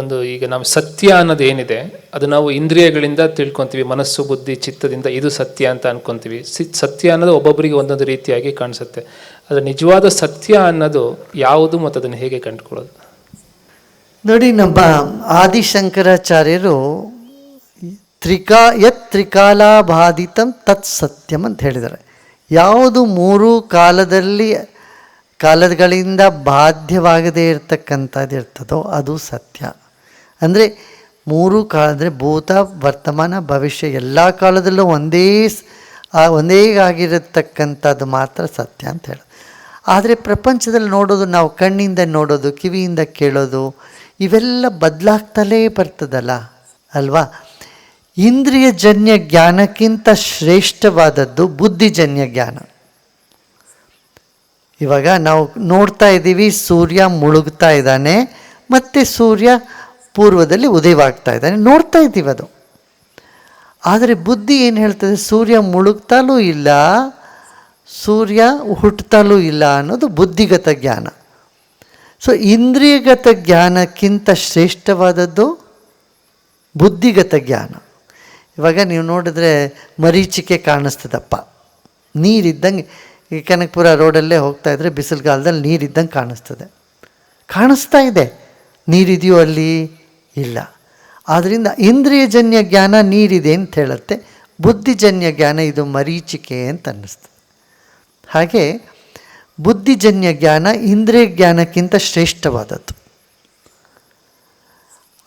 ಒಂದು ಈಗ ನಾವು ಸತ್ಯ ಅನ್ನೋದು ಏನಿದೆ, ಅದು ನಾವು ಇಂದ್ರಿಯಗಳಿಂದ ತಿಳ್ಕೊತೀವಿ, ಮನಸ್ಸು, ಬುದ್ಧಿ, ಚಿತ್ತದಿಂದ ಇದು ಸತ್ಯ ಅಂತ ಅನ್ಕೊತೀವಿ. ಸತ್ಯ ಅನ್ನೋದು ಒಬ್ಬೊಬ್ಬರಿಗೆ ಒಂದೊಂದು ರೀತಿಯಾಗಿ ಕಾಣಿಸುತ್ತೆ. ಆದರೆ ನಿಜವಾದ ಸತ್ಯ ಅನ್ನೋದು ಯಾವುದು ಮತ್ತು ಅದನ್ನು ಹೇಗೆ ಕಂಡುಕೊಳ್ಳೋದು? ನೋಡಿ, ನಮ್ಮ ಆದಿಶಂಕರಾಚಾರ್ಯರು ತ್ರಿಕಾ, ಯತ್ ತ್ರಿಕಾಲಾಬಾಧಿತಂ ತತ್ ಸತ್ಯಂ ಅಂತ ಹೇಳಿದ್ದಾರೆ. ಯಾವುದು ಮೂರು ಕಾಲದಲ್ಲಿ, ಕಾಲಗಳಿಂದ ಬಾಧ್ಯವಾಗದೇ ಇರತಕ್ಕಂಥದ್ದು ಇರ್ತದೋ ಅದು ಸತ್ಯ. ಅಂದರೆ ಮೂರು ಕಾಲ, ಅಂದರೆ ಭೂತ, ವರ್ತಮಾನ, ಭವಿಷ್ಯ ಎಲ್ಲ ಕಾಲದಲ್ಲೂ ಒಂದೇ ಒಂದೇ ಆಗಿರತಕ್ಕಂಥದ್ದು ಮಾತ್ರ ಸತ್ಯ ಅಂತ ಹೇಳೋದು ಆದರೆ ಪ್ರಪಂಚದಲ್ಲಿ ನೋಡೋದು, ನಾವು ಕಣ್ಣಿಂದ ನೋಡೋದು, ಕಿವಿಯಿಂದ ಕೇಳೋದು, ಇವೆಲ್ಲ ಬದಲಾಗ್ತಲೇ ಬರ್ತದಲ್ಲ ಅಲ್ವಾ? ಇಂದ್ರಿಯಜನ್ಯ ಜ್ಞಾನಕ್ಕಿಂತ ಶ್ರೇಷ್ಠವಾದದ್ದು ಬುದ್ಧಿಜನ್ಯ ಜ್ಞಾನ. ಇವಾಗ ನಾವು ನೋಡ್ತಾ ಇದ್ದೀವಿ, ಸೂರ್ಯ ಮುಳುಗ್ತಾ ಇದ್ದಾನೆ, ಮತ್ತು ಸೂರ್ಯ ಪೂರ್ವದಲ್ಲಿ ಉದಯವಾಗ್ತಾ ಇದ್ದಾನೆ. ನೋಡ್ತಾ ಇದ್ದೀವಿ ಅದು. ಆದರೆ ಬುದ್ಧಿ ಏನು ಹೇಳ್ತದೆ? ಸೂರ್ಯ ಮುಳುಗ್ತಾಲೂ ಇಲ್ಲ, ಸೂರ್ಯ ಹುಟ್ಟುತ್ತಲೂ ಇಲ್ಲ ಅನ್ನೋದು ಬುದ್ಧಿಗತ ಜ್ಞಾನ. ಸೊ ಇಂದ್ರಿಯಗತ ಜ್ಞಾನಕ್ಕಿಂತ ಶ್ರೇಷ್ಠವಾದದ್ದು ಬುದ್ಧಿಗತ ಜ್ಞಾನ. ಇವಾಗ ನೀವು ನೋಡಿದ್ರೆ ಮರೀಚಿಕೆ ಕಾಣಿಸ್ತದಪ್ಪ. ನೀರಿದ್ದಂಗೆ, ಈ ಕನಕಪುರ ರೋಡಲ್ಲೇ ಹೋಗ್ತಾ ಇದ್ರೆ ಬಿಸಿಲುಗಾಲದಲ್ಲಿ ನೀರಿದ್ದಂಗೆ ಕಾಣಿಸ್ತದೆ. ಕಾಣಿಸ್ತಾ ಇದೆ. ನೀರಿದೆಯೋ ಅಲ್ಲಿ? ಇಲ್ಲ. ಆದ್ದರಿಂದ ಇಂದ್ರಿಯಜನ್ಯ ಜ್ಞಾನ ನೀರಿದೆ ಅಂತ ಹೇಳುತ್ತೆ. ಬುದ್ಧಿಜನ್ಯ ಜ್ಞಾನ ಇದು ಮರೀಚಿಕೆ ಅಂತ ಅನ್ನಿಸ್ತದೆ ಹಾಗೆ ಬುದ್ಧಿಜನ್ಯ ಜ್ಞಾನ ಇಂದ್ರಿಯ ಜ್ಞಾನಕ್ಕಿಂತ ಶ್ರೇಷ್ಠವಾದದ್ದು.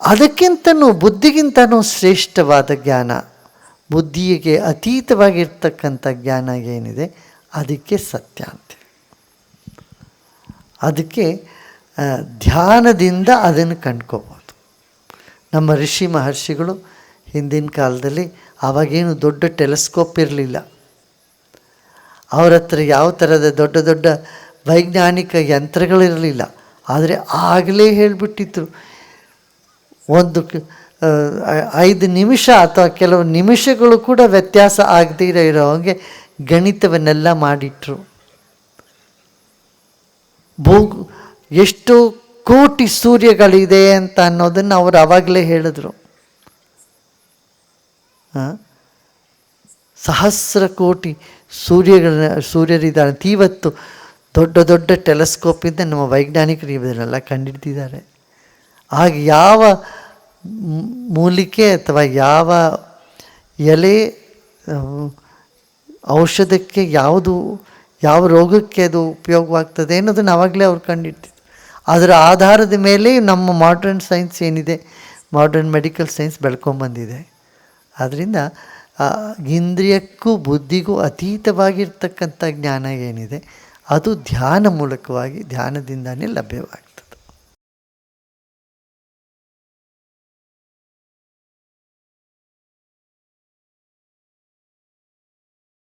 ಅದಕ್ಕಿಂತನೂ ಬುದ್ಧಿಗಿಂತನೂ ಶ್ರೇಷ್ಠವಾದ ಜ್ಞಾನ, ಬುದ್ಧಿಗೆ ಅತೀತವಾಗಿರ್ತಕ್ಕಂಥ ಜ್ಞಾನ ಏನಿದೆ? ಅದಕ್ಕೆ ಸತ್ಯ ಅಂತ. ಅದಕ್ಕೆ ಧ್ಯಾನದಿಂದ ಅದನ್ನು ಕಂಡ್ಕೋಬೋದು. ನಮ್ಮ ಋಷಿ ಮಹರ್ಷಿಗಳು ಹಿಂದಿನ ಕಾಲದಲ್ಲಿ ಆವಾಗೇನು ದೊಡ್ಡ ಟೆಲಿಸ್ಕೋಪ್ ಇರಲಿಲ್ಲ. ಅವ್ರ ಹತ್ರ ಯಾವ ಥರದ ದೊಡ್ಡ ದೊಡ್ಡ ವೈಜ್ಞಾನಿಕ ಯಂತ್ರಗಳಿರಲಿಲ್ಲ. ಆದರೆ ಆಗಲೇ ಹೇಳಿಬಿಟ್ಟಿದ್ರು. ಒಂದು ಐದು ನಿಮಿಷ ಅಥವಾ ಕೆಲವು ನಿಮಿಷಗಳು ಕೂಡ ವ್ಯತ್ಯಾಸ ಆಗದೇ ಇರೋ ಹಾಗೆ ಗಣಿತವನ್ನೆಲ್ಲ ಮಾಡಿಟ್ರು. ಭೂ, ಎಷ್ಟು ಕೋಟಿ ಸೂರ್ಯಗಳಿದೆ ಅಂತ ಅನ್ನೋದನ್ನು ಅವರು ಆವಾಗಲೇ ಹೇಳಿದ್ರು? ಸಹಸ್ರ ಕೋಟಿ ಸೂರ್ಯಗಳ, ಸೂರ್ಯರಿದ್ದಾರೆ. ಅಂತ ಇವತ್ತು ದೊಡ್ಡ ದೊಡ್ಡ ಟೆಲಿಸ್ಕೋಪಿಂದ ನಮ್ಮ ವೈಜ್ಞಾನಿಕರು ಇವರೆಲ್ಲ ಕಂಡಿಡ್ದಿದ್ದಾರೆ. ಆಗ ಯಾವ ಮೂಲಿಕೆ ಅಥವಾ ಯಾವ ಎಲೆ ಔಷಧಕ್ಕೆ ಯಾವುದು, ಯಾವ ರೋಗಕ್ಕೆ ಅದು ಉಪಯೋಗವಾಗ್ತದೆ ಅನ್ನೋದನ್ನು ಆವಾಗಲೇ ಅವ್ರು ಕಂಡಿಡ್ತಿದ್ರು ಅದರ ಆಧಾರದ ಮೇಲೆ ನಮ್ಮ ಮಾಡ್ರನ್ ಸೈನ್ಸ್ ಏನಿದೆ ಮಾಡ್ರನ್ ಮೆಡಿಕಲ್ ಸೈನ್ಸ್ ಬೆಳ್ಕೊಂಬಂದಿದೆ. ಆದ್ದರಿಂದ ಇಂದ್ರಿಯಕ್ಕೂ ಬುದ್ಧಿಗೂ ಅತೀತವಾಗಿರ್ತಕ್ಕಂಥ ಜ್ಞಾನ ಏನಿದೆ, ಅದು ಧ್ಯಾನ ಮೂಲಕವಾಗಿ, ಧ್ಯಾನದಿಂದನೇ ಲಭ್ಯವಾಗ್ತದೆ.